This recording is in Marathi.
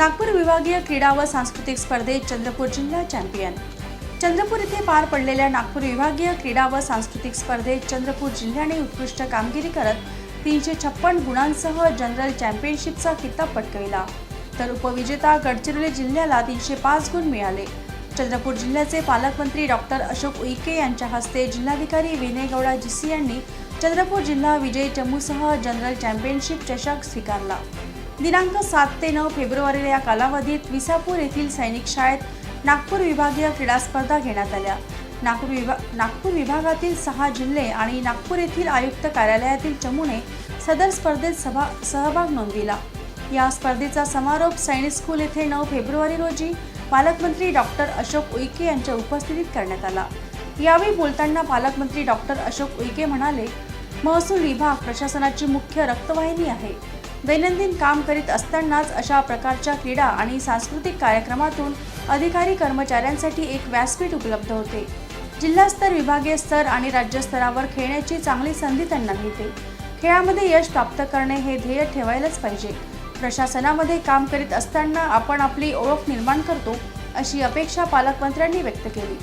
नागपूर विभागीय क्रीडा व सांस्कृतिक स्पर्धेत चंद्रपूर जिल्हा चॅम्पियन. चंद्रपूर येथे पार पडलेल्या नागपूर विभागीय क्रीडा व सांस्कृतिक स्पर्धेत चंद्रपूर जिल्ह्याने उत्कृष्ट कामगिरी करत तीनशे छप्पन गुणांसह जनरल चॅम्पियनशिपचा किताब पटकविला. तर उपविजेता गडचिरोली जिल्ह्याला तीनशे पाच गुण मिळाले. चंद्रपूर जिल्ह्याचे पालकमंत्री डॉक्टर अशोक उईके यांच्या हस्ते जिल्हाधिकारी विनय गौडा जिसी यांनी चंद्रपूर जिल्हा विजय चमूसह जनरल चॅम्पियनशिप चषक स्वीकारला. दिनांक सात ते नऊ फेब्रुवारी या कालावधीत विसापूर येथील सैनिक शाळेत नागपूर विभागीय क्रीडा स्पर्धा घेण्यात आल्या. नागपूर विभा नागपूर विभागातील सहा जिल्हे आणि नागपूर येथील आयुक्त कार्यालयातील चमूने सदर स्पर्धेत सभा सहभाग नोंदविला. या स्पर्धेचा समारोप सैनिक स्कूल येथे नऊ फेब्रुवारी रोजी पालकमंत्री डॉक्टर अशोक उईके यांच्या उपस्थितीत करण्यात आला. यावेळी बोलताना पालकमंत्री डॉक्टर अशोक उईके म्हणाले महसूल विभाग प्रशासनाची मुख्य रक्तवाहिनी आहे. दैनंदिन काम करीत असतानाच अशा प्रकारच्या क्रीडा आणि सांस्कृतिक कार्यक्रमातून अधिकारी कर्मचाऱ्यांसाठी एक व्यासपीठ उपलब्ध होते. जिल्हास्तर विभागीय स्तर आणि राज्यस्तरावर खेळण्याची चांगली संधी त्यांना मिळते. खेळामध्ये यश प्राप्त करणे हे ध्येय ठेवायलाच पाहिजे. प्रशासनामध्ये काम करीत असताना आपण आपली ओळख निर्माण करतो अशी अपेक्षा पालकमंत्र्यांनी व्यक्त केली.